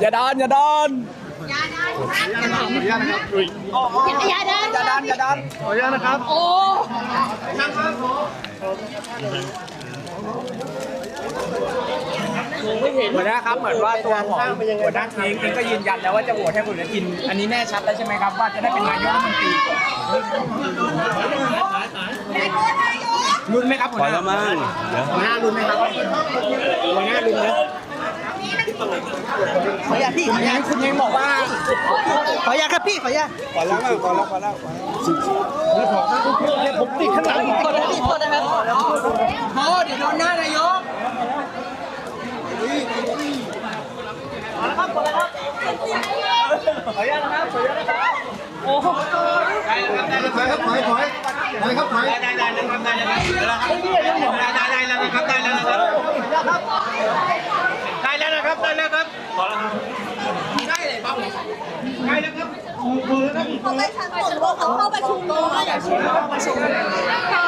อย่าดันอย่าดันยาดานขออนุญาตนะครับอุ้ยยาดานอย่าดันอย่าดันขออนุญาตนะครับ โอ้หัวหน้าครับเหมือนว่าตัวของหัวหน้าเค้งเองก็ยืนยันแล้วว่าจะโหวตให้คุณอนุทิน อันนี้แน่ชัดแล้วใช่ไหมครับว่าจะได้เป็นนายกรัฐมนตรีรุนไหมครับหัวพอหน้าแล้วมั้งเดี๋ยวหัวหน้ารุนไหมครับหัวหน้ารุนไหม ขออนุญาตพี่ขออนุญาตคุณยังบอกว่า ขออนุญาตครับพี่ขออนุญาตพอแล้วมั้งพอแล้วพอแล้วผมติดข้างหลังขอโทษพี่โทษนะครับพอเดี๋ยวโดนหน้านายกขออนุญาตนะครับขออนุญาตนะครับโอ้โหถอยครับถอยถอยถอยครับถอยได้ได้แล้วครับได้แล้วครับได้ได้แล้วนะครับได้แล้วนะครับได้แล้วนะ ครับได้แล้วครับพอแล้วครับได้เลยบ้างได้แล้วครับมือมือแล้วครับเขาไปทำส่งเขาเข้าประชุมเลย